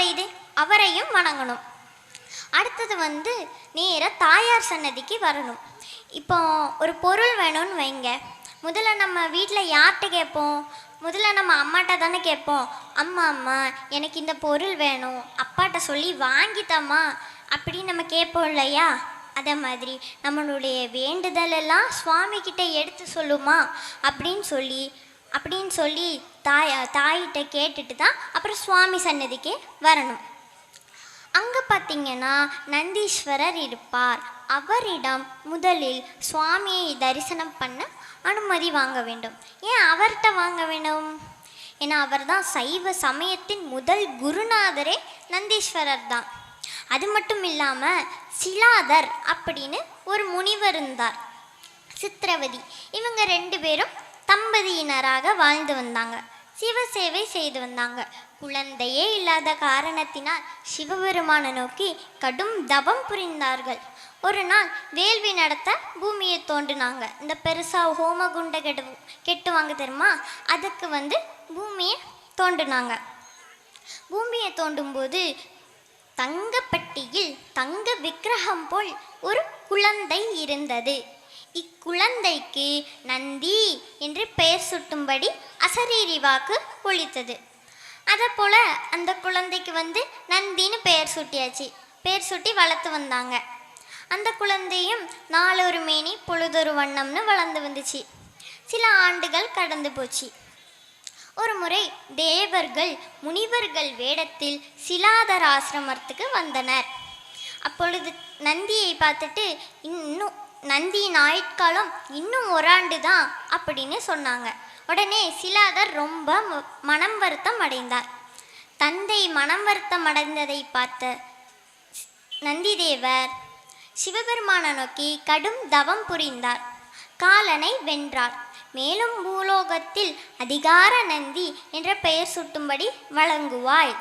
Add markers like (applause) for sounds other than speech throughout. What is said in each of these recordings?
அவரை இது அவரையும் வணங்கணும். அடுத்தது வந்து நேராக தாயார் சன்னதிக்கு வரணும். இப்போ ஒரு பொருள் வேணும்னு வைங்க. முதல்ல நம்ம வீட்டில் யார்கிட்ட கேட்போம்? முதல்ல நம்ம அம்மாட்ட தானே கேட்போம். அம்மா அம்மா எனக்கு இந்த பொருள் வேணும். அப்பாட்ட சொல்லி வாங்கித்தாம்மா. அப்படின்னு நம்ம கேட்போம் இல்லையா? அதே மாதிரி நம்மளுடைய வேண்டுதல் எல்லாம் எடுத்து சொல்லுமா? அப்படின்னு சொல்லி அப்படின்னு சொல்லி தாய் தாயிட்ட கேட்டுட்டு தான் அப்புறம் சுவாமி சன்னதிக்கு வரணும். அங்கே பார்த்தீங்கன்னா நந்தீஸ்வரர் இருப்பார். அவரிடம் முதலில் சுவாமியை தரிசனம் பண்ண அனுமதி வாங்க வேண்டும். ஏன் அவர்கிட்ட வாங்க வேண்டும் ஏன்னா அவர்தான் சைவ சமயத்தின் முதல் குருநாதரே நந்தீஸ்வரர் தான். அது மட்டும் இல்லாமல் சிலாதர் அப்படின்னு ஒரு முனிவர் இருந்தார். சித்திரவதி இவங்க ரெண்டு பேரும் தம்பதியினராக வாழ்ந்து வந்தாங்க. சிவசேவை செய்து வந்தாங்க. குழந்தையே இல்லாத காரணத்தினால் சிவபெருமானை நோக்கி கடும் தபம் புரிந்தார்கள். ஒரு நாள் வேள்வி நடத்த பூமியை தோண்டினாங்க இந்த பெருசாக ஹோமகுண்ட கெட்டு கெட்டுவாங்க தெரியுமா? அதுக்கு வந்து பூமியை தோண்டினாங்க பூமியை தோண்டும்போது தங்கப்பட்டியில் தங்க விக்கிரகம் போல் ஒரு குழந்தை இருந்தது. இக்குழந்தைக்கு நந்தி என்று பெயர் சுட்டும்படி அசரீரி வாக்கு ஒழித்தது. அதை போல் அந்த குழந்தைக்கு வந்து நந்தின்னு பெயர் சூட்டியாச்சு. பெயர் சூட்டி வளர்த்து வந்தாங்க. அந்த குழந்தையும் நாலொரு மேனி பொழுதொரு வண்ணம்னு வளர்ந்து வந்துச்சு. சில ஆண்டுகள் கடந்து போச்சு. ஒரு முறை தேவர்கள் முனிவர்கள் வேடத்தில் சிலாதர் ஆசிரமத்துக்கு வந்தனர். அப்பொழுது நந்தியை பார்த்துட்டு இன்னும் நந்தியின் ஆயுட்காலம் இன்னும் ஒரு ஆண்டு தான் அப்படின்னு சொன்னாங்க. உடனே சிலாதர் ரொம்ப ம- மனம் வருத்தம் அடைந்தார். தந்தை மனம் வருத்தம் அடைந்ததை பார்த்த நந்திதேவர் சிவபெருமானை நோக்கி கடும் தவம் புரிந்தார். காலனை வென்றார். மேலும் பூலோகத்தில் அதிகார நந்தி என்ற பெயர் சூட்டும்படி வழங்குவாய்.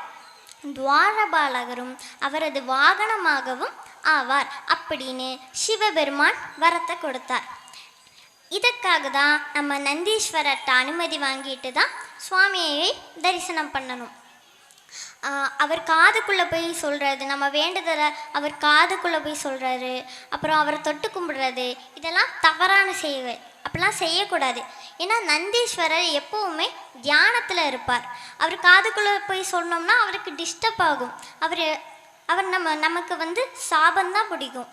துவாரபாலகரும் அவரது வாகனமாகவும் ஆவார் அப்படின்னு சிவபெருமான் வரத்தை கொடுத்தார். இதுக்காக தான் நம்ம நந்தீஸ்வரர்கிட்ட அனுமதி வாங்கிட்டு தான் சுவாமியை தரிசனம் பண்ணணும். அவர் காதுக்குள்ளே போய் சொல்கிறது நம்ம வேண்டுதலை அவர் காதுக்குள்ளே போய் சொல்கிறாரு அப்புறம் அவரை தொட்டு கும்பிடுறது இதெல்லாம் தவறான செய்வை அப்படிலாம் செய்யக்கூடாது. ஏன்னா நந்தீஸ்வரர் எப்போவுமே தியானத்தில் இருப்பார். அவர் காதுக்குள்ளே போய் சொன்னோம்னா அவருக்கு டிஸ்டர்ப் ஆகும். அவர் அவர் நம்ம நமக்கு வந்து சாபந்தான் பிடிக்கும்.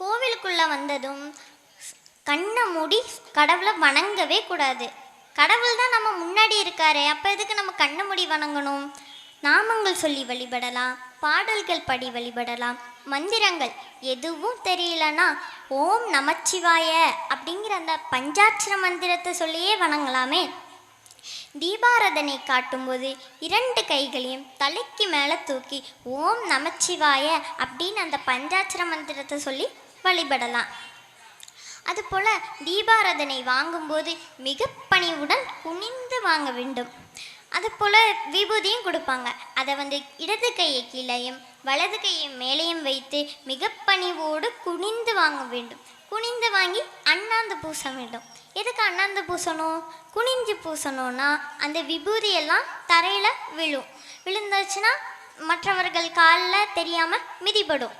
கோவிலுக்குள்ளே வந்ததும் கண்ணை மூடி கடவுளை வணங்கவே கூடாது. கடவுள் தான் நம்ம முன்னாடி இருக்காரே அப்போ எதுக்கு நம்ம கண்ணை மூடி வணங்கணும்? நாமங்கள் சொல்லி வழிபடலாம் பாடல்கள் படி வழிபடலாம் மந்திரங்கள் எதுவும் தெரியலனா ஓம் நமச்சிவாய அப்படிங்கிற அந்த பஞ்சாட்சர மந்திரத்தை சொல்லியே வணங்கலாமே. தீபாராதனை காட்டும்போது இரண்டு கைகளையும் தலைக்கு மேலே தூக்கி ஓம் நமச்சிவாய அப்படின்னு அந்த பஞ்சாட்சர மந்திரத்தை சொல்லி வழிபடலாம். அதுபோல் தீபாராதனை வாங்கும்போது மிக பணிவுடன் குனிந்து வாங்க வேண்டும். அதுபோல் விபூதியும் கொடுப்பாங்க. அதை வந்து இடது கையை கீழையும் வலது கையை மேலேயும் வைத்து மிக பணிவோடு குனிந்து வாங்க வேண்டும். குனிந்து வாங்கி அண்ணாந்து பூச வேண்டும். எதுக்கு அண்ணாந்து பூசணும் குனிஞ்சு பூசணும்னா அந்த விபூதியெல்லாம் தரையில் விழும். விழுந்துச்சுன்னா மற்றவர்கள் காலில் தெரியாமல் மிதிப்படும்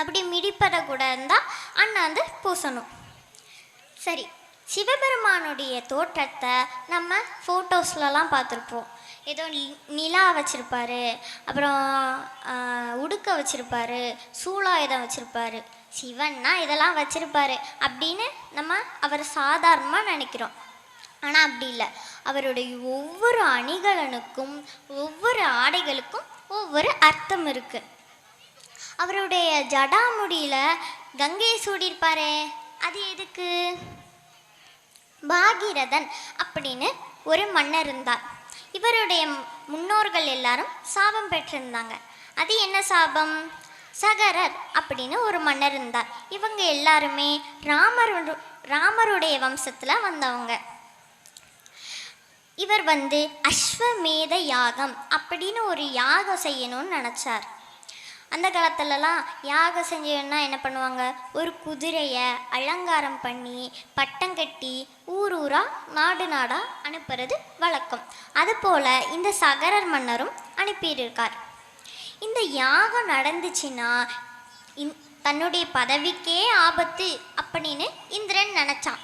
அப்படி மிதிப்படக்கூட இருந்தால் அண்ணாந்து பூசணும் சரி சிவபெருமானுடைய தோற்றத்தை நம்ம ஃபோட்டோஸ்லலாம் பார்த்துருப்போம். ஏதோ நிலா வச்சுருப்பாரு அப்புறம் உடுக்க வச்சுருப்பாரு சூலாயுதம் வச்சுருப்பாரு. சிவன்னா இதெல்லாம் வச்சுருப்பாரு அப்படின்னு நம்ம அவர் சாதாரணமாக நினைக்கிறோம். ஆனால் அப்படி இல்லை. அவருடைய ஒவ்வொரு அணிகலனுக்கும் ஒவ்வொரு ஆடைகளுக்கும் ஒவ்வொரு அர்த்தம் இருக்குது அவருடைய ஜடாமுடியில் கங்கையை சூடியிருப்பாரே அது எதுக்கு? பாகீரதன் அப்படின்னு ஒரு மன்னர் இருந்தார். இவருடைய முன்னோர்கள் எல்லாரும் சாபம் பெற்றிருந்தாங்க. அது என்ன சாபம்? சகரர் அப்படின்னு ஒரு மன்னர் இருந்தார். இவங்க எல்லாருமே ராமரு ராமருடைய வம்சத்தில் வந்தவங்க. இவர் வந்து அஸ்வமேத யாகம் அப்படின்னு ஒரு யாகம் செய்யணும்னு நினச்சார். அந்த காலத்துலலாம் யாகம் செஞ்சோன்னா என்ன பண்ணுவாங்க? ஒரு குதிரையை அலங்காரம் பண்ணி பட்டம் கட்டி ஊர் ஊராக நாடு நாடாக அனுப்புறது வழக்கம். அதுபோல் இந்த சகரர் மன்னரும் அனுப்பியிருக்கார். இந்த யாகம் நடந்துச்சுன்னா இந் தன்னுடைய பதவிக்கே ஆபத்து அப்படின்னு இந்திரன் நினச்சான்.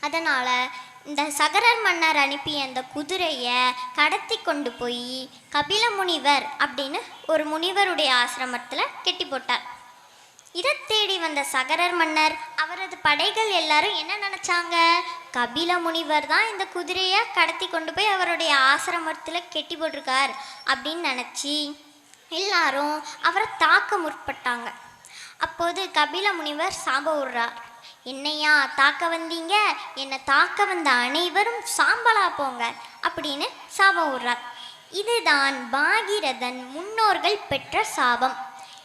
அதனால் இந்த சகரர் மன்னர் அனுப்பிய அந்த குதிரையை கடத்தி கொண்டு போய் கபில முனிவர் அப்படின்னு ஒரு முனிவருடைய ஆசிரமத்தில் கெட்டி போட்டார். இதை தேடி வந்த சகரர் மன்னர் அவரது படைகள் எல்லாரும் என்ன நினச்சாங்க? கபில முனிவர் தான் இந்த குதிரையை கடத்தி கொண்டு போய் அவருடைய ஆசிரமத்தில் கெட்டி போட்டிருக்கார் அப்படின்னு நினச்சி எல்லாரும் அவரை தாக்க முற்பட்டாங்க. அப்போது கபில முனிவர் சாப விடுறார் என்னையா தாக்க வந்தீங்க? என்னை தாக்க வந்த அனைவரும் சாம்பலா போங்க அப்படின்னு சாபம் விடுறார் இதுதான் பாகீரதன் முன்னோர்கள் பெற்ற சாபம்.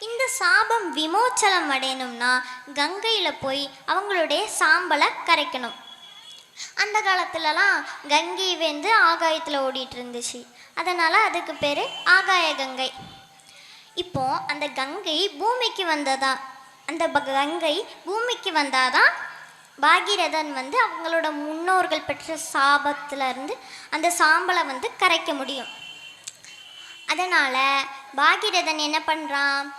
இந்த சாபம் விமோச்சனம் அடையணும்னா கங்கையில் போய் அவங்களுடைய சாம்பலை கரைக்கணும். அந்த காலத்துலலாம் கங்கை வந்து ஆகாயத்தில் ஓடிட்டு இருந்துச்சு. அதனால் அதுக்கு பேர் ஆகாய கங்கை. இப்போ அந்த கங்கை பூமிக்கு வந்ததா? அந்த ப- கங்கை பூமிக்கு வந்தாதான் பாகீரதன் வந்து அவங்களோட முன்னோர்கள் பெற்ற சாபத்திலிருந்து அந்த சாம்பலை வந்து கரைக்க முடியும். அதனால் பாகீரதன் என்ன பண்ணுறான்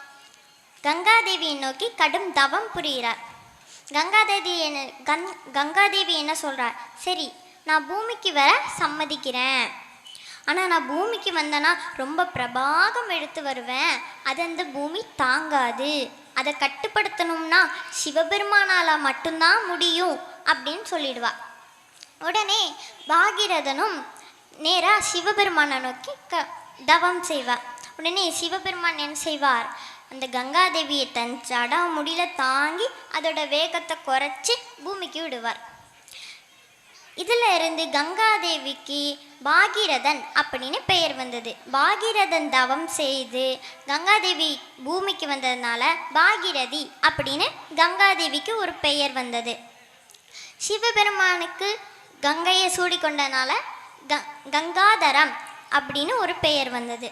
கங்காதேவியை நோக்கி கடும் தவம் புரிகிறார். கங்காதேவி என்ன கங் கங்காதேவி என்ன சொல்கிறார் சரி நான் பூமிக்கு வர சம்மதிக்கிறேன். ஆனால் நான் பூமிக்கு வந்தேன்னா ரொம்ப பிரபாகம் எடுத்து வருவேன். அது அந்த பூமி தாங்காது. அதை கட்டுப்படுத்தணும்னா சிவபெருமானால் மட்டும்தான் முடியும் அப்படின்னு சொல்லிடுவா. உடனே பாகீரதனும் நேராக சிவபெருமானை நோக்கி க தவம் செய்வார் உடனே சிவபெருமான் என்ன செய்வார்? அந்த கங்காதேவியை தன் ஜடா முடியல தாங்கி அதோட வேகத்தை குறைச்சி பூமிக்கு விடுவார். இதில் இருந்து கங்காதேவிக்கு பாகீரதன் அப்படின்னு பெயர் வந்தது. பாகீரதன் தவம் செய்து கங்காதேவி பூமிக்கு வந்ததுனால பாகீரதி அப்படின்னு கங்காதேவிக்கு ஒரு பெயர் வந்தது. சிவபெருமானுக்கு கங்கையை சூடிக்கொண்டனால க கங்காதரம் அப்படின்னு ஒரு பெயர் வந்தது.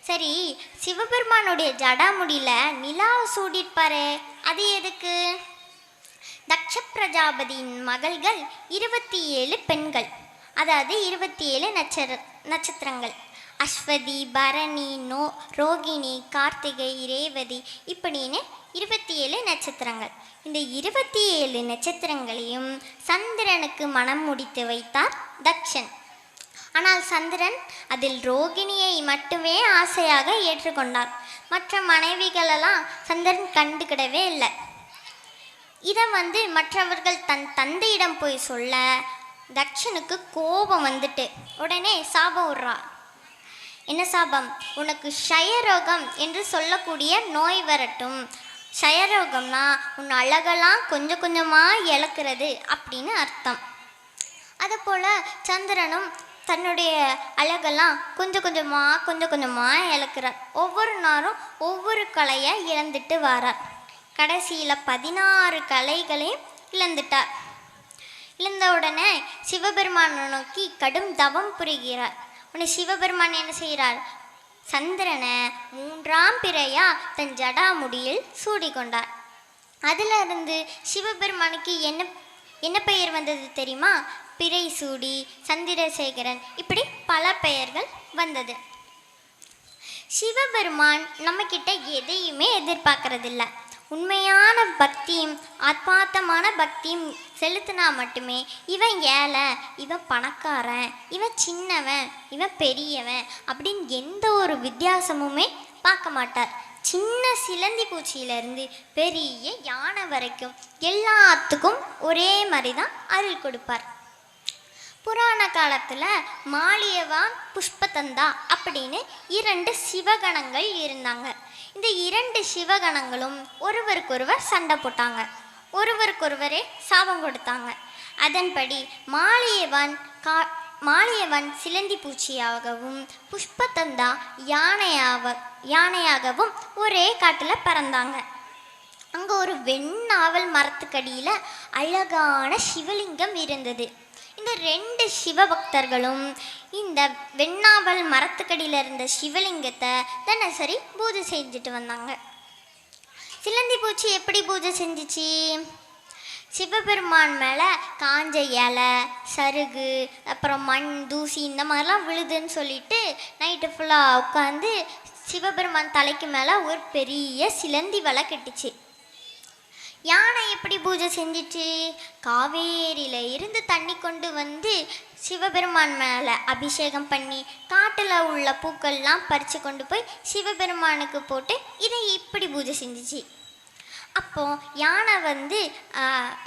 சரி சிவபெருமானுடைய ஜடாமுடியில நிலாவை சூடியிருப்பாரு அது எதுக்கு? தக்ஷ பிரஜாபதியின் மகள்கள் இருபத்தி ஏழு பெண்கள். அதாவது இருபத்தி ஏழு நட்சர நட்சத்திரங்கள். அஸ்வதி பரணி நோ ரோகிணி கார்த்திகை ரேவதி இப்படின்னு இருபத்தி ஏழு நட்சத்திரங்கள். இந்த இருபத்தி ஏழு நட்சத்திரங்களையும் சந்திரனுக்கு மனம் முடித்து வைத்தார் தக்ஷன். ஆனால் சந்திரன் அதில் ரோகிணியை மட்டுமே ஆசையாக ஏற்றுக்கொண்டார். மற்ற மனைவிகளெல்லாம் சந்திரன் கண்டுக்கிடவே இல்லை. இதை வந்து மற்றவர்கள் தன் தந்தையிடம் போய் சொல்ல தக்ஷனுக்கு கோபம் வந்துட்டு. உடனே சாபம் விட்றா. என்ன சாபம்? உனக்கு ஷயரோகம் என்று சொல்லக்கூடிய நோய் வரட்டும். ஷயரோகம்னா உன் அழகெல்லாம் கொஞ்சம் கொஞ்சமாக இழக்கிறது அப்படின்னு அர்த்தம். அதுபோல் சந்திரனும் தன்னுடைய அழகெல்லாம் கொஞ்சம் கொஞ்சமாக கொஞ்சம் கொஞ்சமாக இழக்கிறார். ஒவ்வொரு நாளும் ஒவ்வொரு கலையை இழந்துட்டு வரார். கடைசியில் பதினாறு கலைகளையும் இழந்துட்டார். இழந்த உடனே சிவபெருமானை நோக்கி கடும் தவம் புரிகிறார். உன்னை சிவபெருமான் என்ன செய்கிறார்? சந்திரனை மூன்றாம் பிறையா தன் ஜடாமுடியில் சூடிக்கொண்டார். அதிலிருந்து சிவபெருமானுக்கு என்ன என்ன பெயர் வந்தது தெரியுமா? பிறை சூடி சந்திரசேகரன் இப்படி பல பெயர்கள் வந்தது. சிவபெருமான் நம்மக்கிட்ட எதையுமே எதிர்பார்க்கறதில்லை. உண்மையான பக்தியும் ஆத்மார்த்தமான பக்தியும் செலுத்தினா மட்டுமே இவன் ஏழை இவன் பணக்காரன் இவன் சின்னவன் இவன் பெரியவன் அப்படின்னு எந்த ஒரு வித்தியாசமுமே பார்க்க மாட்டார். சின்ன சிலந்தி பூச்சியிலேருந்து பெரிய யானை வரைக்கும் எல்லாத்துக்கும் ஒரே மாதிரி தான் அருள் கொடுப்பார். புராண காலத்தில் மாலியவான் புஷ்பதந்தா அப்படின்னு இரண்டு சிவகணங்கள் இருந்தாங்க. இந்த இரண்டு சிவகணங்களும் ஒருவருக்கொருவர் சண்டை போட்டாங்க. ஒருவருக்கொருவரே சாபம் கொடுத்தாங்க. அதன்படி மாலியவன் கா மாலியவன் சிலந்தி பூச்சியாகவும் புஷ்பதந்தா யானையாக யானையாகவும் ஒரே காட்டில் பறந்தாங்க. அங்கே ஒரு வெண்ணாவல் மரத்துக்கடியில் அழகான சிவலிங்கம் இருந்தது. இந்த ரெண்டு சிவபக்தர்களும் இந்த வெண்ணாவல் மரத்துக்கடியில் இருந்த சிவலிங்கத்தை தினசரி பூஜை செஞ்சுட்டு வந்தாங்க. சிலந்தி பூச்சி எப்படி பூஜை செஞ்சுச்சு? சிவபெருமான் மேலே காஞ்ச இலை சருகு அப்புறம் மண் தூசி இந்த மாதிரிலாம் விழுதுன்னு சொல்லிட்டு நைட்டு ஃபுல்லாக உட்காந்து சிவபெருமான் தலைக்கு மேலே ஒரு பெரிய சிலந்தி வலை கட்டுச்சு. யானை எப்படி பூஜை செஞ்சிச்சு? காவேரியில இருந்து தண்ணி கொண்டு வந்து சிவபெருமான் மேலே அபிஷேகம் பண்ணி காட்டில் உள்ள பூக்கள்லாம் பறித்து கொண்டு போய் சிவபெருமானுக்கு போட்டு இதை இப்படி பூஜை செஞ்சுச்சு. அப்போ யானை வந்து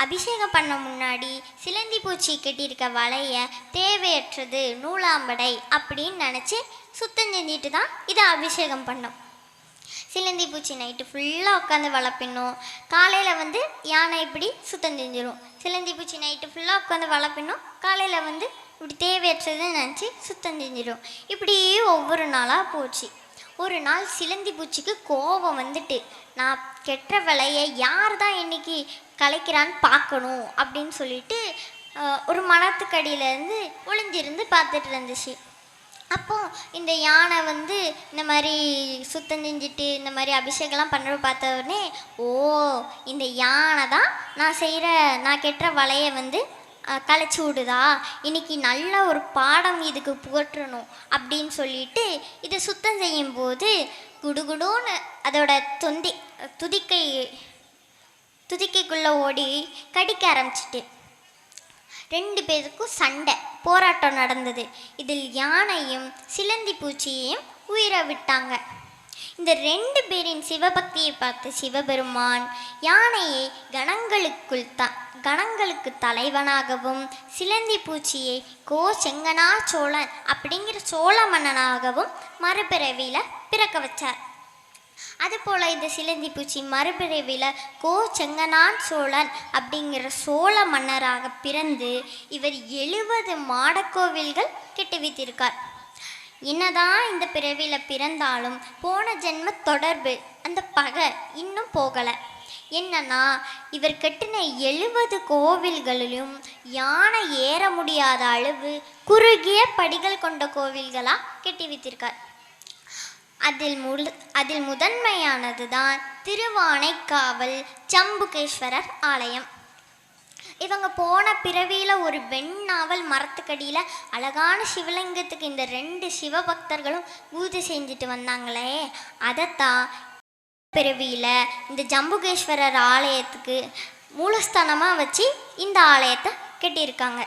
அபிஷேகம் பண்ண முன்னாடி சிலந்தி பூச்சி கட்டியிருக்க வலைய தேவையற்றது நூலாம்படை அப்படின்னு நினச்சி சுத்தம் செஞ்சுட்டு தான் இதை அபிஷேகம் பண்ணோம். சிலந்தி பூச்சி நைட்டு ஃபுல்லாக உட்காந்து வளர்ப்பினோம் காலையில் வந்து யானை இப்படி சுத்தம் செஞ்சிடும் சிலந்தி பூச்சி நைட்டு ஃபுல்லாக உட்காந்து வளர்ப்பினோம் காலையில் வந்து இப்படி தேவையற்றதுன்னு நினச்சி சுத்தம் செஞ்சிடும் இப்படியே ஒவ்வொரு நாளாக போச்சு. ஒரு நாள் சிலந்தி பூச்சிக்கு கோபம் வந்துட்டு நான் கெட்ட விலையை யார் தான் இன்னைக்கு கலைக்கிறான்னு பார்க்கணும்? அப்படின்னு சொல்லிட்டு ஒரு மரத்துக்கடியிலேருந்து ஒளிஞ்சிருந்து பார்த்துட்டு இருந்துச்சு. அப்போ இந்த யானை வந்து இந்த மாதிரி சுத்தம் செஞ்சுட்டு இந்த மாதிரி அபிஷேகம்லாம் பண்ணுற பார்த்த உடனே ஓ இந்த யானை தான் நான் செய்கிற நான் கெட்டுற வலையை வந்து களைச்சி விடுதா? இன்னைக்கு நல்ல ஒரு பாடம் இதுக்கு புகற்றணும் அப்படின்னு சொல்லிட்டு இதை சுத்தம் செய்யும்போது குடுகுடுன்னு அதோட தொந்தி துதிக்கை துதிக்கைக்குள்ளே ஓடி கடிக்க ஆரம்பிச்சிட்டு. ரெண்டு பேருக்கும் சண்டை போராட்டம் நடந்தது. இதில் யானையும் சிலந்தி பூச்சியையும் உயிரை விட்டாங்க. இந்த ரெண்டு பேரின் சிவபக்தியை பார்த்த சிவபெருமான் யானையை கணங்களுக்குள் த கணங்களுக்கு தலைவனாகவும் சிலந்தி பூச்சியை கோ செங்கனா சோழன் அப்படிங்கிற சோழ மன்னனாகவும் மறுபிறவியில் பிறக்க வச்சார். அதுபோல் இந்த சிலந்தி பூச்சி மறுபிறவியில் கோ செங்கனான் சோழன் அப்படிங்கிற சோழ மன்னராக பிறந்து இவர் எழுபது மாடக்கோவில்கள் கிட்டுவித்திருக்கார் என்னதான் இந்த பிறவியில் பிறந்தாலும் போன ஜென்ம தொடர்பு அந்த பகை இன்னும் போகலை. என்னன்னா இவர் கட்டின எழுபது கோவில்களிலும் யானை ஏற முடியாத அளவு குறுகிய படிகள் கொண்ட கோவில்களாக கட்டி வைத்திருக்கார் அதில் முழு அதில் முதன்மையானது தான் திருவானைக்காவல் ஜம்புகேஸ்வரர் ஆலயம். இவங்க போன பிறவியில் ஒரு வெண்ணாவல் மரத்துக்கடியில் அழகான சிவலிங்கத்துக்கு இந்த ரெண்டு சிவபக்தர்களும் பூஜை செஞ்சுட்டு வந்தாங்களே. அதைத்தான் பிறவியில் இந்த ஜம்புகேஸ்வரர் ஆலயத்துக்கு மூலஸ்தானமாக வச்சு இந்த ஆலயத்தை கட்டியிருக்காங்க.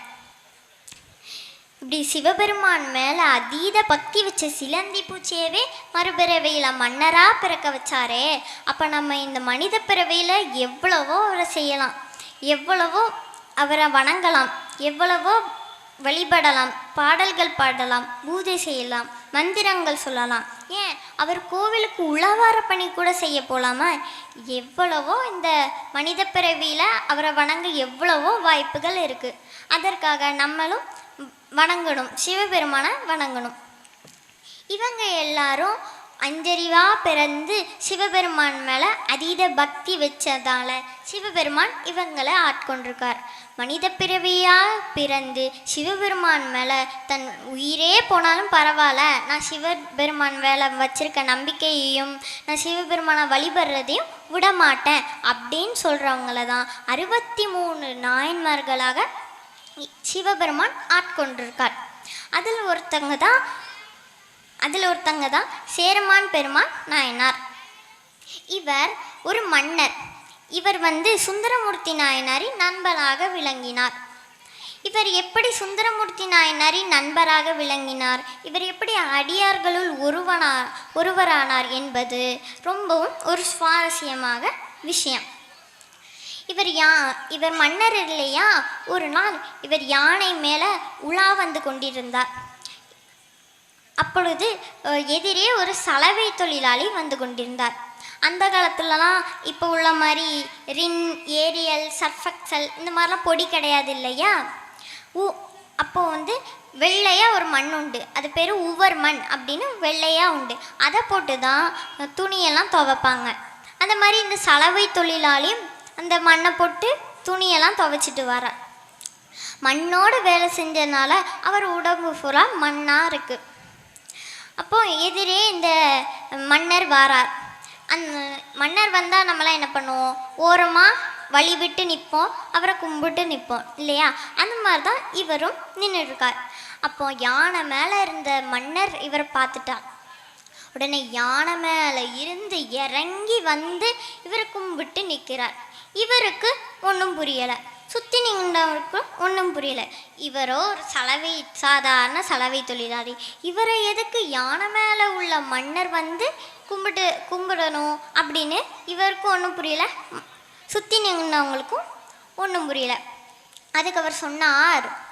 இப்படி சிவபெருமான் மேலே அதீத பக்தி வச்ச சிலந்தி பூச்சியவே மறுபிறவையில் மன்னராக பிறக்க வச்சாரே. அப்போ நம்ம இந்த மனித பிறவியில் எவ்வளவோ அவரை செய்யலாம். எவ்வளவோ அவரை வணங்கலாம். எவ்வளவோ வழிபடலாம். பாடல்கள் பாடலாம். பூஜை செய்யலாம். மந்திரங்கள் சொல்லலாம். ஏன்? அவர் கோவிலுக்கு உளவார பணி கூட செய்ய போலாமா? எவ்வளவோ இந்த மனித பிறவியில் அவரை வணங்க எவ்வளவோ வாய்ப்புகள் இருக்குது அதற்காக நம்மளும் வணங்கணும். சிவபெருமானை வணங்கணும். இவங்க எல்லாரும் அஞ்சறிவா பிறந்து சிவபெருமான் மேலே அதீத பக்தி வச்சதால சிவபெருமான் இவங்களை ஆட்கொண்டிருக்கார். மனித பிறவியாக பிறந்து சிவபெருமான் மேலே தன் உயிரே போனாலும் பரவாயில்ல. நான் சிவபெருமான் மேலே வச்சிருக்க நம்பிக்கையையும் நான் சிவபெருமானை வழிபடுறதையும் விட மாட்டேன் அப்படின்னு சொல்கிறவங்கள தான் அறுபத்தி மூணு நாயன்மார்களாக சிவபெருமான் ஆட்கொண்டிருக்கார். அதில் ஒருத்தங்க தான் அதில் ஒருத்தங்க தான் சேரமான் பெருமான் நாயனார். இவர் ஒரு மன்னர். இவர் வந்து சுந்தரமூர்த்தி நாயனாரின் நண்பராக விளங்கினார். இவர் எப்படி சுந்தரமூர்த்தி நாயனாரின் நண்பராக விளங்கினார்? இவர் எப்படி அடியார்களுள் ஒருவனா ஒருவரானார் என்பது ரொம்பவும் ஒரு சுவாரஸ்யமாக விஷயம். இவர் யா இவர் மன்னர் இல்லையா? ஒரு நாள் இவர் யானை மேலே உலா வந்து கொண்டிருந்தார். அப்பொழுது எதிரே ஒரு சலவை தொழிலாளி வந்து கொண்டிருந்தார். அந்த காலத்துலலாம் இப்போ உள்ள மாதிரி ரின் ஏரியல் சர்ஃபெக்சல் இந்த மாதிரிலாம் பொடி கிடையாது இல்லையா? ஊ அப்போ வந்து வெள்ளையாக ஒரு மண் உண்டு. அது பேர் உவர் மண் அப்படின்னு வெள்ளையாக உண்டு. அதை போட்டு தான் துணியெல்லாம் துவைப்பாங்க. அந்த மாதிரி இந்த சலவை தொழிலாளியும் அந்த மண்ணை போட்டு துணியெல்லாம் துவைச்சிட்டு வரார். மண்ணோட வேலை செஞ்சதுனால அவர் உடம்பு பூரா மண்ணாக இருக்குது அப்போ எதிரே இந்த மன்னர் வாரார். அந்த மன்னர் வந்தால் நம்மளாம் என்ன பண்ணுவோம்? ஓரமாக வழி விட்டு நிற்போம். அவரை கும்பிட்டு நிற்போம். இல்லையா? அந்த மாதிரி தான் இவரும் நின்றுருக்கார் அப்போ யானை மேலே இருந்த மன்னர் இவரை பார்த்துட்டார். உடனே யானை மேலே இருந்து இறங்கி வந்து இவரை கும்பிட்டு நிற்கிறார். இவருக்கு ஒன்றும் புரியலை. சுற்றி நின்றவருக்கும் ஒன்றும் புரியல. இவரோ ஒரு சலவை சாதாரண சலவை தொழிலாளி. இவரை எதுக்கு யானை மேலே உள்ள மன்னர் வந்து கும்பிட்டு கும்பிடணும் அப்படின்னு இவருக்கும் ஒன்றும் புரியல. சுற்றி நின்றவங்களுக்கும் ஒன்றும் புரியல. அதுக்கு அவர் சொன்னார்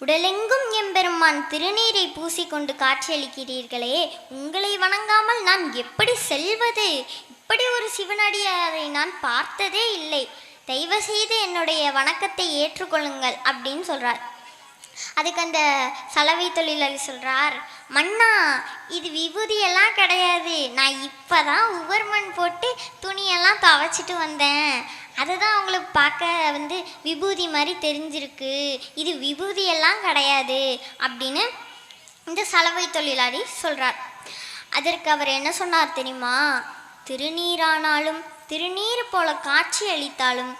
உடலெங்கும் எம்பெருமான் திருநீரை பூசிக்கொண்டு காட்சியளிக்கிறீர்களே. உங்களை வணங்காமல் நான் எப்படி செல்வது? இப்படி ஒரு சிவனடியாரை நான் பார்த்ததே இல்லை. தயவு செய்து என்னுடைய வணக்கத்தை ஏற்றுக்கொள்ளுங்கள் அப்படின்னு சொல்கிறார் அதுக்கு அந்த சலவை தொழிலாளி சொல்கிறார் மன்னா இது விபூதியெல்லாம் கிடையாது. நான் இப்போ தான் உவர்மன் போட்டு துணியெல்லாம் துவைச்சிட்டு வந்தேன். அதுதான் உங்களுக்கு பார்க்க வந்து விபூதி மாதிரி தெரிஞ்சிருக்கு. இது விபூதியெல்லாம் கிடையாது அப்படின்னு இந்த சலவை தொழிலாளி சொல்கிறார் அதற்கு அவர் என்ன சொன்னார் தெரியுமா? திருநீரானாலும் திருநீர் போல காட்சி அளித்தாலும்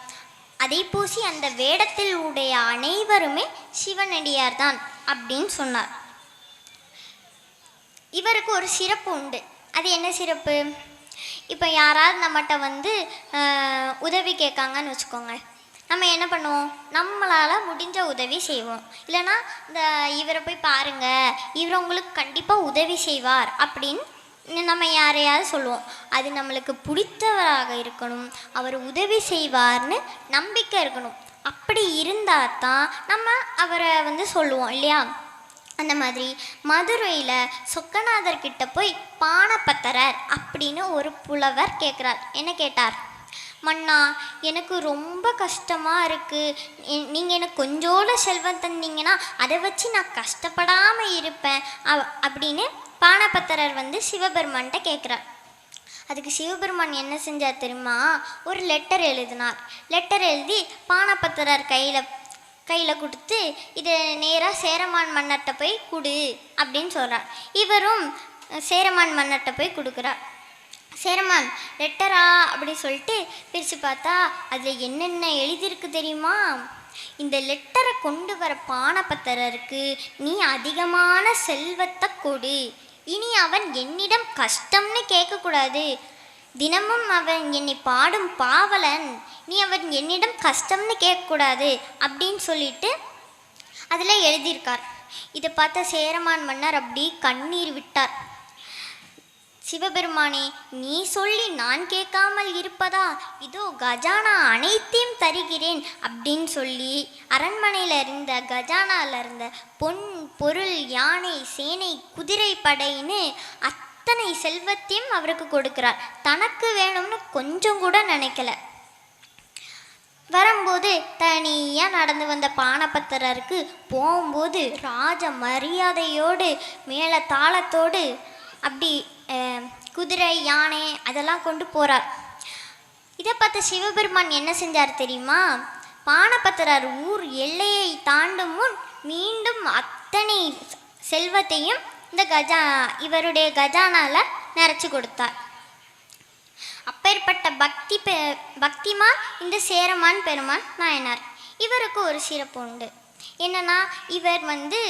அதை பூசி அந்த வேடத்தில் உடைய அனைவருமே சிவனடியார் தான் அப்படின்னு சொன்னார். இவருக்கு ஒரு சிறப்பு உண்டு. அது என்ன சிறப்பு? இப்போ யாராவது நம்மகிட்ட வந்து உதவி கேட்காங்கன்னு வச்சுக்கோங்க. நம்ம என்ன பண்ணுவோம்? நம்மளால் முடிஞ்ச உதவி செய்வோம். இல்லைன்னா இந்த இவரை போய் பாருங்கள் இவர் உங்களுக்கு கண்டிப்பாக உதவி செய்வார் அப்படின்னு நம்ம யாரையாவது சொல்லுவோம். அது நம்மளுக்கு பிடித்தவராக இருக்கணும். அவர் உதவி செய்வார்னு நம்பிக்கை இருக்கணும். அப்படி இருந்தால் தான் நம்ம அவரை வந்து சொல்லுவோம் இல்லையா? அந்த மாதிரி மதுரையில் சொக்கநாதர் கிட்ட போய் பானப்பத்தரர் அப்படின்னு ஒரு புலவர் கேட்குறார் என்ன கேட்டார்? மன்னா எனக்கு ரொம்ப கஷ்டமாக இருக்குது நீங்கள் எனக்கு கொஞ்சோட செல்வம் தந்தீங்கன்னா அதை வச்சு நான் கஷ்டப்படாமல் இருப்பேன். அவ- அப்படின்னு பானபத்திரர் வந்து சிவபெருமான்கிட்ட கேட்குறார் அதுக்கு சிவபெருமான் என்ன செஞ்சார் தெரியுமா? ஒரு லெட்டர் எழுதினார். லெட்டர் எழுதி பானபத்திரர் கையில் கையில் கொடுத்து இதை நேராக சேரமான் மன்னர்கிட்ட போய் கொடு அப்படின்னு சொல்கிறார் இவரும் சேரமான் மன்னர்கிட்ட போய் கொடுக்குறார். சேரமான் லெட்டரா அப்படின்னு சொல்லிட்டு பிரித்து பார்த்தா அதில் என்னென்ன எழுதியிருக்கு தெரியுமா? இந்த லெட்டரை கொண்டு வர பானபத்தரருக்கு நீ அதிகமான செல்வத்தை கொடு. இனி அவன் என்னிடம் கஷ்டம்னு கேட்கக்கூடாது. தினமும் அவன் என்னை பாடும் பாவலன். நீ அவன் என்னிடம் கஷ்டம்னு கேட்கக்கூடாது அப்படின்னு சொல்லிட்டு அதில் எழுதியிருக்கார். இதை பார்த்த சேரமான் மன்னர் அப்படி கண்ணீர் விட்டார். சிவபெருமானே நீ சொல்லி நான் கேட்காமல் இருப்பதா? இதோ கஜானா அனைத்தையும் தருகிறேன் அப்படின்னு சொல்லி அரண்மனையில் இருந்த கஜானால இருந்த பொன் பொருள் யானை சேனை குதிரை படைன்னு அத்தனை செல்வத்தையும் அவருக்கு கொடுக்கிறார். தனக்கு வேணும்னு கொஞ்சம் கூட நினைக்கல. வரும்போது தனியாக நடந்து வந்த பானபத்திரருக்கு போகும்போது ராஜ மரியாதையோடு மேல தாளத்தோடு அப்படி குதிரை யானை அதெல்லாம் கொண்டு போகிறார் இதை பார்த்த சிவபெருமான் என்ன செஞ்சார் தெரியுமா? பானபத்திரர் ஊர் எல்லையை தாண்டும் முன் மீண்டும் அத்தனை செல்வத்தையும் இந்த கஜா இவருடைய கஜானால நிறைச்சு கொடுத்தார். அப்பேற்பட்ட பக்தி பெ பக்திமான் இந்த சேரமான் பெருமான் நாயனார். இவருக்கு ஒரு சிறப்பு உண்டு. என்னன்னா இவர் வந்து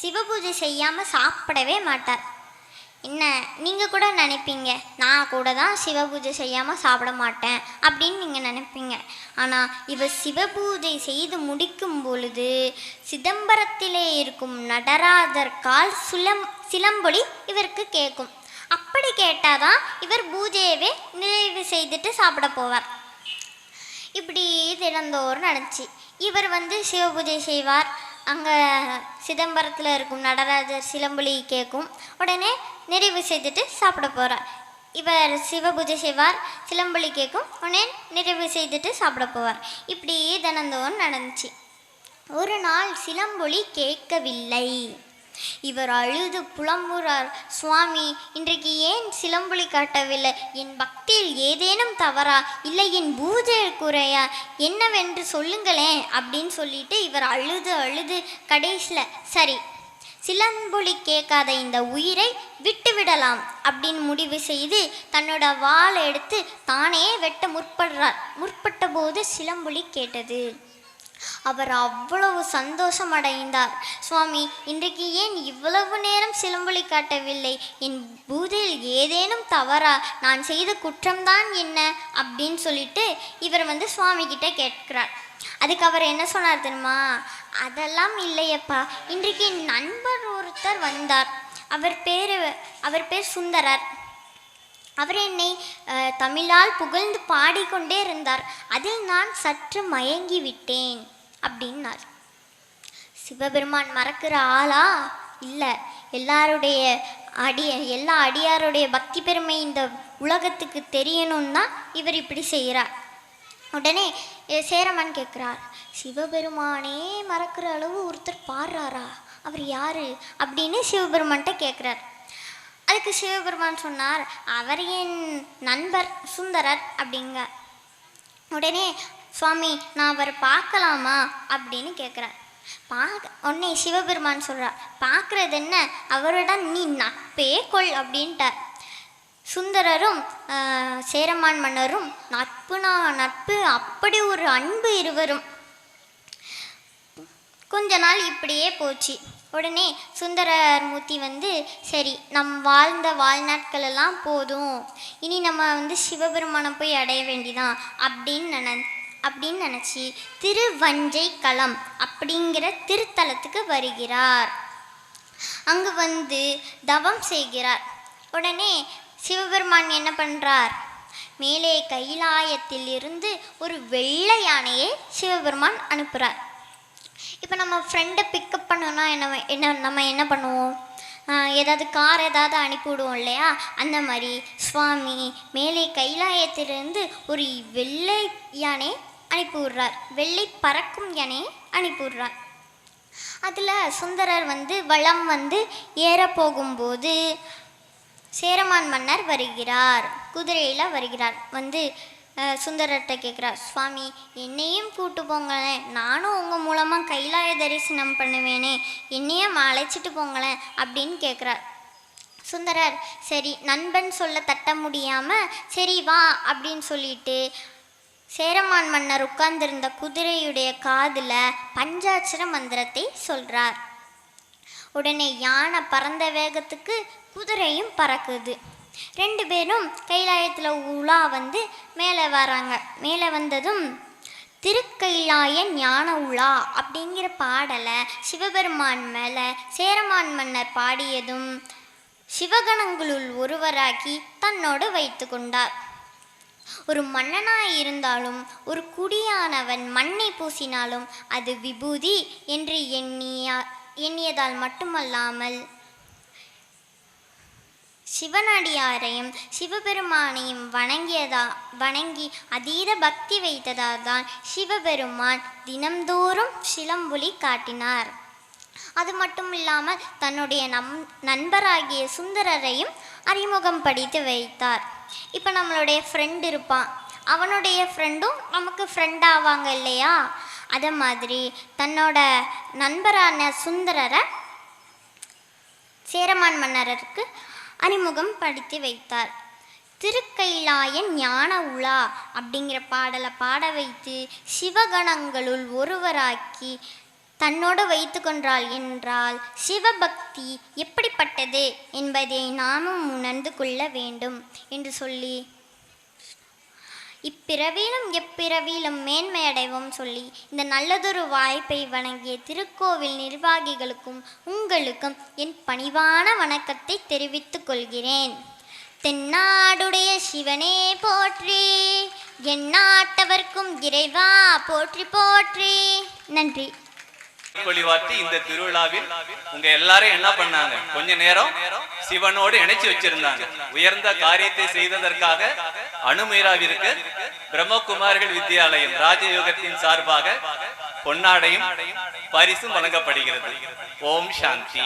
சிவபூஜை செய்யாமல் சாப்பிடவே மாட்டார். என்ன நீங்கள் கூட நினைப்பீங்க நான் கூட தான் சிவ பூஜை செய்யாமல் சாப்பிட மாட்டேன் அப்படின்னு நீங்கள் நினைப்பீங்க. ஆனால் இவர் சிவ பூஜை செய்து முடிக்கும் பொழுது சிதம்பரத்திலே இருக்கும் நடராஜர் கால் சுலம் சிலம்பொலி இவருக்கு கேட்கும். அப்படி கேட்டாதான் இவர் பூஜையவே நிறைவு செய்துட்டு சாப்பிட போவார். இப்படி தினந்தோறும் நடந்துச்சு. இவர் வந்து சிவ பூஜை செய்வார். அங்கே சிதம்பரத்தில் இருக்கும் நடராஜர் சிலம்பொலி கேட்கும் உடனே நிறைவு செய்துட்டு சாப்பிட போகிறார் இவர் சிவபூஜை செய்வார் சிலம்பொலி கேட்கும் உடனே நிறைவு செய்துட்டு சாப்பிட போவார். இப்படி தினந்தோறும் நடந்துச்சு. ஒரு நாள் சிலம்பொலி கேட்கவில்லை. இவர் அழுது புலம்புறார். சுவாமி இன்றைக்கு ஏன் சிலம்புலி காட்டவில்லை? என் பக்தியில் ஏதேனும் தவறா? இல்லை என் பூஜை குறையா? என்னவென்று சொல்லுங்களேன் அப்படின்னு சொல்லிட்டு இவர் அழுது அழுது கடைசியில் சரி சிலம்பொலி கேட்காத இந்த உயிரை விட்டுவிடலாம் அப்படின்னு முடிவு செய்து தன்னோட வாளை எடுத்து தானே வெட்ட முற்படுறார். முற்பட்ட போது சிலம்பொலி கேட்டது. அவர் அவ்வளவு சந்தோஷம் அடைந்தார் சுவாமி இன்றைக்கு ஏன் இவ்வளவு நேரம் சிலம்பொலி காட்டவில்லை? என் பூதையில் ஏதேனும் தவறா? நான் செய்த குற்றம்தான் என்ன? அப்படின்னு சொல்லிட்டு இவர் வந்து சுவாமி கிட்ட கேட்கிறார். அதுக்கு அவர் என்ன சொன்னார் தெரியுமா? அதெல்லாம் இல்லையப்பா. இன்றைக்கு என் நண்பர் ஒருத்தர் வந்தார். அவர் பேர் அவர் பேர் சுந்தரர். அவர் என்னை தமிழால் புகழ்ந்து பாடிக்கொண்டே இருந்தார். அதில் நான் சற்று மயங்கி விட்டேன் அப்படின்னார். சிவபெருமான் மறக்கிற ஆளா? இல்லை. எல்லாருடைய அடிய எல்லா அடியாருடைய பக்தி பெருமை இந்த உலகத்துக்கு தெரியணும்னா இவர் இப்படி செய்கிறார். உடனே சேரமான் கேட்குறார் சிவபெருமானே மறக்கிற அளவு ஒருத்தர் பாடுறாரா? அவர் யாரு? அப்படின்னு சிவபெருமான்கிட்ட கேட்குறார். அதுக்கு சிவபெருமான் சொன்னார் அவர் என் நண்பர் சுந்தரர் அப்படிங்க. உடனே சுவாமி நான் அவரை பார்க்கலாமா? அப்படின்னு கேட்குறார் பார்க்க உடனே சிவபெருமான் சொல்கிறார் பார்க்குறது என்ன? அவரோட நீ நட்பே கொள் அப்படின்ட்டார். சுந்தரரும் சேரமான் மன்னரும் நட்புனா நட்பு அப்படி ஒரு அன்பு இருவரும். கொஞ்ச நாள் இப்படியே போச்சு. உடனே சுந்தரர் மூர்த்தி வந்து சரி நம் வாழ்ந்த வாழ்நாட்கள் எல்லாம் போதும். இனி நம்ம வந்து சிவபெருமானை போய் அடைய வேண்டிதான் அப்படின்னு நினை அப்படின்னு நினச்சி திருவஞ்சை களம் அப்படிங்கிற திருத்தலத்துக்கு வருகிறார். அங்கு வந்து தவம் செய்கிறார். உடனே சிவபெருமான் என்ன பண்ணுறார் மேலே கைலாயத்தில் இருந்து ஒரு வெள்ளை யானையை சிவபெருமான் அனுப்புகிறார் இப்போ நம்ம ஃப்ரெண்டை பிக்கப் பண்ணோன்னா என்ன என்ன நம்ம என்ன பண்ணுவோம்? ஏதாவது கார் ஏதாவது அனுப்பி விடுவோம் இல்லையா? அந்த மாதிரி. சுவாமி மேலே கைலாயத்திலிருந்து ஒரு வெள்ளை யானை அனுப்பிவிடுறார். வெள்ளை பறக்கும் யானையை அனுப்பிவிடுறார். அதில் சுந்தரர் வந்து வளம் வந்து ஏற போகும்போது சேரமான் மன்னர் வருகிறார். குதிரையில் வருகிறார். வந்து சுந்தரர்கிட்ட கேட்குறார் சுவாமி என்னையும் கூட்டு போங்களேன். நானும் உங்கள் மூலமாக கைலாய தரிசனம் பண்ணுவேனே. என்னையும் அழைச்சிட்டு போங்களேன் அப்படின்னு கேட்குறார். சுந்தரர் சரி நண்பன் சொல்ல தட்ட முடியாமல் சரி வா அப்படின்னு சொல்லிட்டு சேரமான் மன்னர் உட்கார்ந்திருந்த குதிரையுடைய காதில் பஞ்சாட்சர மந்திரத்தை சொல்கிறார் உடனே யானை பறந்த வேகத்துக்கு குதிரையும் பறக்குது. ரெண்டு பேரும் கைலாயத்தில் உலா வந்து மேலே வராங்க. மேலே வந்ததும் திருக்கைலாய ஞான உலா அப்படிங்கிற பாடலை சிவபெருமான் மேலே சேரமான் மன்னர் பாடியதும் சிவகணங்களுள் ஒருவராக்கி தன்னோடு வைத்து கொண்டார். ஒரு மன்னனாய் இருந்தாலும் ஒரு குடியானவன் மண்ணை பூசினாலும் அது விபூதி என்று எண்ணியா எண்ணியதால் மட்டுமல்லாமல் சிவனடியாரையும் சிவபெருமானையும் வணங்கியதா வணங்கி அதீத பக்தி வைத்ததால் தான் சிவபெருமான் தினம்தோறும் சிலம்புலி காட்டினார். அது மட்டும் இல்லாமல் தன்னுடைய நம் நண்பராகிய சுந்தரரையும் அறிமுகம் படித்து வைத்தார். இப்போ நம்மளுடைய ஃப்ரெண்ட் இருப்பான் அவனுடைய ஃப்ரெண்டும் நமக்கு ஃப்ரெண்ட் ஆவாங்க இல்லையா? அதே மாதிரி தன்னோட நண்பரான சுந்தரரை சேரமான் மன்னருக்கு அறிமுகம் படுத்தி வைத்தார். திருக்கைலாயன் ஞான உலா அப்படிங்கிற பாடலை பாட வைத்து சிவகணங்களுள் ஒருவராக்கி தன்னோடு வைத்து கொன்றாள் என்றால் சிவபக்தி எப்படிப்பட்டது என்பதை நாமும் உணர்ந்து கொள்ள வேண்டும் என்று சொல்லி இப்பிறவியிலும் எப்பிறவியிலும் மேன்மையடைவோம் சொல்லி இந்த நல்லதொரு வாய்ப்பை வழங்கிய திருக்கோவில் நிர்வாகிகளுக்கும் உங்களுக்கும் என் பணிவான வணக்கத்தை தெரிவித்துக் கொள்கிறேன். தென்னாடுடைய சிவனே போற்றி எந்நாட்டவர்க்கும் இறைவா போற்றி போற்றி. நன்றி. பொலிவாற்றி இந்த திருவிழாவில் உங்க எல்லாரும் என்ன பண்ணாங்க? கொஞ்ச நேரம் சிவனோடு இணைச்சு வச்சிருந்தாங்க. உயர்ந்த காரியத்தை செய்ததற்காக அனுமீராவிற்கு பிரம்மகுமார்கள் வித்யாலயம் ராஜயோகத்தின் சார்பாக பொன்னாடையும் பரிசும் வழங்கப்படுகிறது. ஓம் சாந்தி.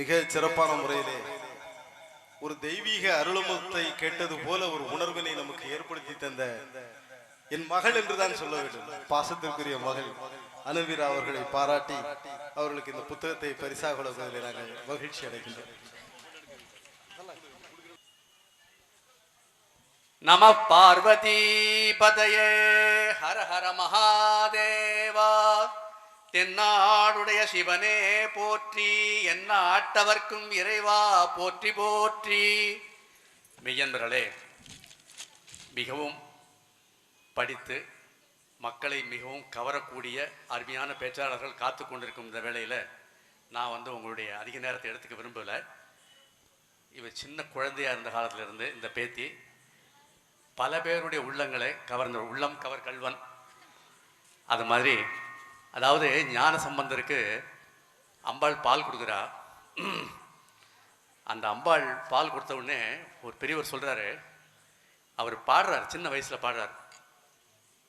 மிக சிறப்பான முறையிலே ஒரு தெய்வீக அருளமத்தை கேட்டது போல ஒரு உணர்வினை நமக்கு ஏற்படுத்தி தந்த என் மகள் என்றுதான் சொல்ல வேண்டும். பாசத்திற்குரிய மகள் அனுவீரா அவர்களை பாராட்டி அவர்களுக்கு இந்த புத்தகத்தை பரிசாக கொடுப்பதில் நாங்கள் மகிழ்ச்சி அடைகின்றோம். நம பார்வதி பதையே ஹர ஹர மகாதேவா. தென்னாடுடைய சிவனே போற்றி என்ன ஆட்டவர்க்கும் இறைவா போற்றி போற்றி. மெய்யன்பர்களே மிகவும் படித்து மக்களை மிகவும் கவரக்கூடிய அருமையான பேச்சாளர்கள் காத்து கொண்டிருக்கும் இந்த வேளையில் நான் வந்து உங்களுடைய அதிக நேரத்தை எடுத்துக்க விரும்பலை. இவர் சின்ன குழந்தையாக இருந்த காலத்திலிருந்து இந்த பேத்தி பல பேருடைய உள்ளங்களை கவர்ந்த உள்ளம் கவர் கல்வன். அது மாதிரி அதாவது ஞான சம்பந்தருக்கு அம்பாள் பால் கொடுக்குறா. அந்த அம்பாள் பால் கொடுத்த உடனே ஒரு பெரியவர் சொல்கிறாரு அவர் பாடுறார் சின்ன வயசில் பாடுறார்.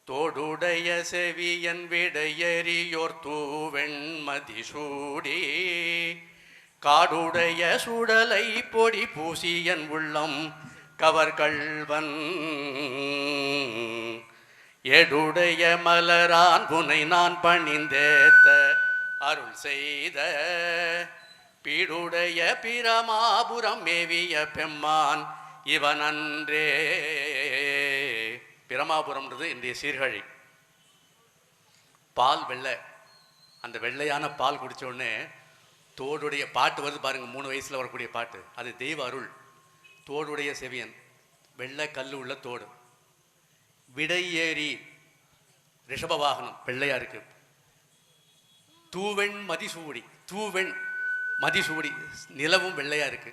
தோடுடைய செவியன் விடையறியோர் தூவெண்மதி சூடி காடுடைய சுடலை பொடி பூசியன் உள்ளம் கவர்கள்வன் எடுடைய மலரான் புனை நான் பணிந்தேத்த அருள் செய்த பீடுடைய பிரமாபுரம் மேவிய பெம்மான் இவன் அன்றே பிரமாபுரம்ன்றது இன்றைய சீர்காழி. பால் வெள்ளை. அந்த வெள்ளையான பால் குடித்தோடனே தோடுடைய பாட்டு வருது பாருங்க மூணு வயசில் வரக்கூடிய பாட்டு. அது தெய்வ அருள். தோடுடைய செவியன். வெள்ளை கல் உள்ள தோடு. விடையேறி ரிஷப வாகனம் வெள்ளையா இருக்கு தூவெண் மதிசூடி தூவெண் மதிசூடி நிலவும் வெள்ளையா இருக்கு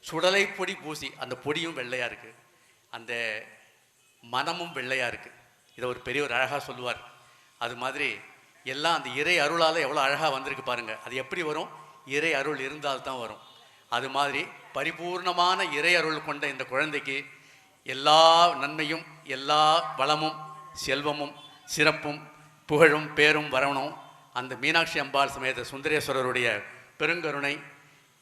சுடலை பொடி பூசி அந்த பொடியும் வெள்ளையா இருக்கு அந்த மனமும் வெள்ளையா இருக்கு இதை ஒரு பெரியவர் அழகாக சொல்லுவார். அது மாதிரி எல்லாம் அந்த இறை அருளால் எவ்வளோ அழகாக வந்திருக்கு பாருங்கள் அது எப்படி வரும்? இறை அருள் இருந்தால் தான் வரும். அது மாதிரி பரிபூர்ணமான இறை அருள் கொண்ட இந்த குழந்தைக்கு எல்லா நன்மையும் எல்லா வளமும் செல்வமும் சிறப்பும் புகழும் பேரும் வரணும். அந்த மீனாட்சி அம்பாள் சமேத சுந்தரேஸ்வரருடைய பெருங்கருணை.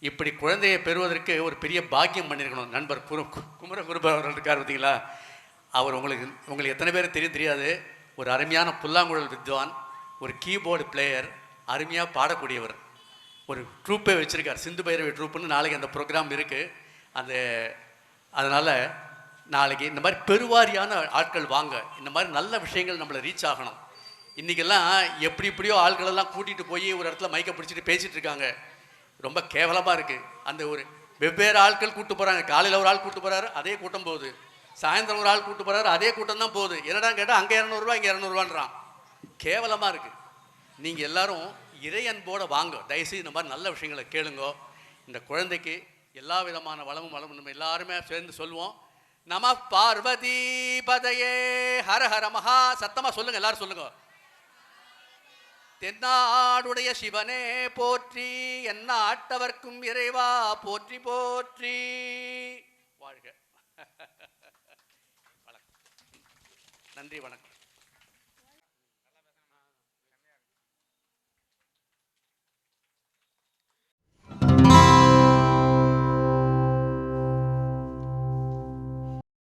இப்படி குழந்தையை பெறுவதற்கு ஒரு பெரிய பாக்கியம் பண்ணியிருக்கணும். நண்பர் குரு குமர குருப அவர்கள் இருக்கார் பார்த்தீங்களா? அவர் உங்களுக்கு உங்களுக்கு எத்தனை பேர் தெரியும் தெரியாது. ஒரு அருமையான புல்லாங்குழல் வித்வான் ஒரு கீபோர்டு பிளேயர் அருமையாக பாடக்கூடியவர். ஒரு ட்ரூப்பே வச்சுருக்கார். சிந்து பைரவி ட்ரூப்புன்னு நாளைக்கு அந்த ப்ரோக்ராம் இருக்குது அந்த அதனால் நாளைக்கு இந்த மாதிரி பெருவாரியான ஆட்கள் வாங்க. இந்த மாதிரி நல்ல விஷயங்கள் நம்மளை ரீச் ஆகணும். இன்றைக்கெல்லாம் எப்படி எப்படியோ ஆட்களெல்லாம் கூட்டிகிட்டு போய் ஒரு இடத்துல மைக்கை பிடிச்சிட்டு பேசிகிட்டு இருக்காங்க. ரொம்ப கேவலமாக இருக்குது அந்த ஒரு வெவ்வேறு ஆட்கள் கூப்பிட்டு போகிறாங்க காலையில் ஒரு ஆள் கூப்பிட்டு போகிறாரு அதே கூட்டம் போகுது. சாயந்தரம் ஒரு ஆள் கூப்பிட்டு போகிறாரு அதே கூட்டம் தான் போகுது. என்னடா கேட்டால் அங்கே இரநூறுவா இங்கே இரநூறுவான்றான் கேவலமாக இருக்குது நீங்கள் எல்லாரும் இறை அன்போடு வாங்க. தயவுசெய்து இந்த மாதிரி நல்ல விஷயங்களை கேளுங்க. இந்த குழந்தைக்கு எல்லா விதமான வளமும் வளமும் நம்ம எல்லாருமே சேர்ந்து சொல்லுவோம் நம பார்வதி பதையே ஹர ஹர மகா. சத்தமா சொல்லுங்க எல்லாரும் சொல்லுங்க. தென்னாடுடைய சிவனே போற்றி என்ன ஆட்டவர்க்கும் இறைவா போற்றி போற்றி. வாழ்க. (laughs) வணக்கம். நன்றி வணக்கம்.